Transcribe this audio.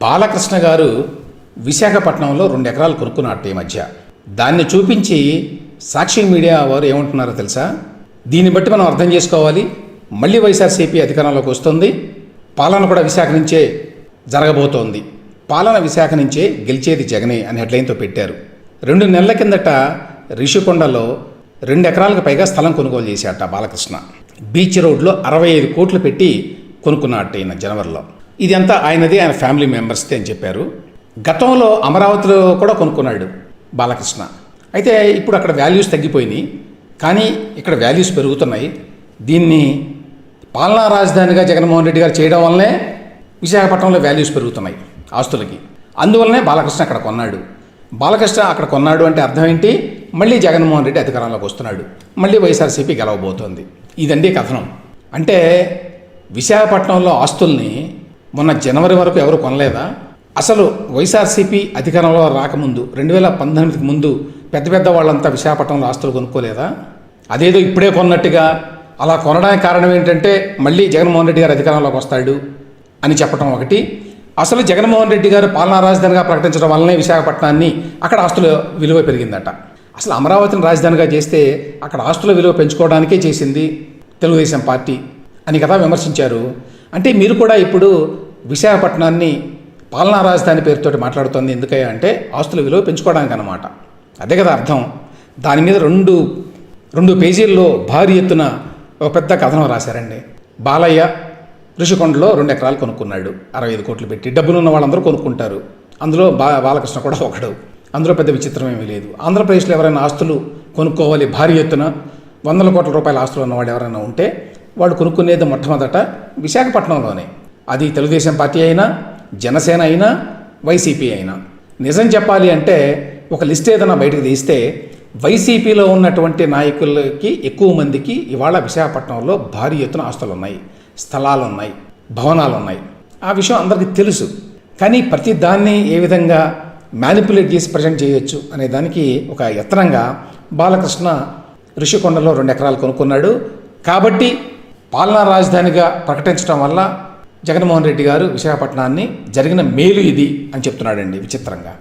బాలకృష్ణ గారు విశాఖపట్నంలో రెండు ఎకరాలు కొనుక్కున్నట్టు ఈ మధ్య. దాన్ని చూపించి సాక్షి మీడియా వారు ఏమంటున్నారో తెలుసా? దీన్ని బట్టి మనం అర్థం చేసుకోవాలి. మళ్ళీ వైఎస్ఆర్సీపీ అధికారంలోకి వస్తుంది. పాలన కూడా విశాఖ నుంచే జరగబోతోంది. పాలన విశాఖ నుంచే గెలిచేది జగనే అని హెడ్లైన్తో పెట్టారు. రెండు నెలల కిందట రిషికొండలో రెండు ఎకరాలకు పైగా స్థలం కొనుగోలు చేశాట బాలకృష్ణ. బీచ్ రోడ్లో అరవై ఐదు కోట్లు పెట్టి కొనుక్కున్నట్టు ఈయన జనవరిలో. ఇది అంతా ఆయనది ఆయన ఫ్యామిలీ మెంబర్స్ది అని చెప్పారు. గతంలో అమరావతిలో కూడా కొనుక్కున్నాడు బాలకృష్ణ. అయితే ఇప్పుడు అక్కడ వాల్యూస్ తగ్గిపోయినాయి. కానీ ఇక్కడ వాల్యూస్ పెరుగుతున్నాయి. దీన్ని పాలనా రాజధానిగా జగన్మోహన్ రెడ్డి గారు చేయడం వల్లనే విశాఖపట్నంలో వాల్యూస్ పెరుగుతున్నాయి ఆస్తులకి. అందువల్లనే బాలకృష్ణ అక్కడ కొన్నాడు. బాలకృష్ణ అక్కడ కొన్నాడు అంటే అర్థం ఏంటి? మళ్ళీ జగన్మోహన్ రెడ్డి అధికారంలోకి వస్తున్నాడు. మళ్ళీ వైఎస్ఆర్సీపీ గెలవబోతోంది. ఇదండి కథనం. అంటే విశాఖపట్నంలో ఆస్తుల్ని మొన్న జనవరి వరకు ఎవరు కొనలేదా? అసలు వైఎస్ఆర్సీపీ అధికారంలో రాకముందు రెండు వేల పంతొమ్మిదికి ముందు పెద్ద పెద్ద వాళ్ళంతా విశాఖపట్నంలో ఆస్తులు కొనుక్కోలేదా? అదేదో ఇప్పుడే కొన్నట్టుగా అలా కొనడానికి కారణం ఏంటంటే మళ్ళీ జగన్మోహన్ రెడ్డి గారు అధికారంలోకి వస్తాడు అని చెప్పడం ఒకటి. అసలు జగన్మోహన్ రెడ్డి గారు పాలనా రాజధానిగా ప్రకటించడం వల్లనే విశాఖపట్నాన్ని అక్కడ ఆస్తుల విలువ పెరిగిందట. అసలు అమరావతిని రాజధానిగా చేస్తే అక్కడ ఆస్తుల విలువ పెంచుకోవడానికే చేసింది తెలుగుదేశం పార్టీ అని కదా విమర్శించారు. అంటే మీరు కూడా ఇప్పుడు విశాఖపట్నాన్ని పాలనా రాజధాని పేరుతోటి మాట్లాడుతోంది ఎందుకయ్యా అంటే ఆస్తుల విలువ పెంచుకోవడానికి అన్నమాట అదే కదా అర్థం. దాని మీద రెండు రెండు పేజీల్లో భారీ ఎత్తున ఒక పెద్ద కథనం రాశారండి. బాలయ్య ఋషికొండలో రెండు ఎకరాలు కొనుక్కున్నాడు. అరవై ఐదు కోట్లు పెట్టి డబ్బులు ఉన్న వాళ్ళందరూ కొనుక్కుంటారు. అందులో బా బాలకృష్ణ కూడా ఒకడు. అందులో పెద్ద విచిత్రం ఏమీ లేదు. ఆంధ్రప్రదేశ్లో ఎవరైనా ఆస్తులు కొనుక్కోవాలి భారీ ఎత్తున వందల కోట్ల రూపాయల ఆస్తులు ఉన్నవాడు ఎవరైనా ఉంటే వాడు కొనుక్కునేది మొట్టమొదట విశాఖపట్నంలోనే. అది తెలుగుదేశం పార్టీ అయినా జనసేన అయినా వైసీపీ అయినా. నిజం చెప్పాలి అంటే ఒక లిస్ట్ ఏదైనా బయటకు తీస్తే వైసీపీలో ఉన్నటువంటి నాయకులకి ఎక్కువ మందికి ఇవాళ విశాఖపట్నంలో భారీ ఎత్తున ఆస్తులు ఉన్నాయి స్థలాలు ఉన్నాయి భవనాలు ఉన్నాయి ఆ విషయం అందరికీ తెలుసు. కానీ ప్రతి దాన్ని ఏ విధంగా మ్యానిపులేట్ చేసి ప్రజెంట్ చేయొచ్చు అనే దానికి ఒక యత్నంగా బాలకృష్ణ ఋషికొండలో రెండు ఎకరాలు కొనుక్కున్నాడు. కాబట్టి పాలనా రాజధానిగా ప్రకటించడం వల్ల జగన్మోహన్ రెడ్డి గారు విశాఖపట్నాన్ని జరిగిన మేలు ఇది అని చెప్తున్నాడండి విచిత్రంగా.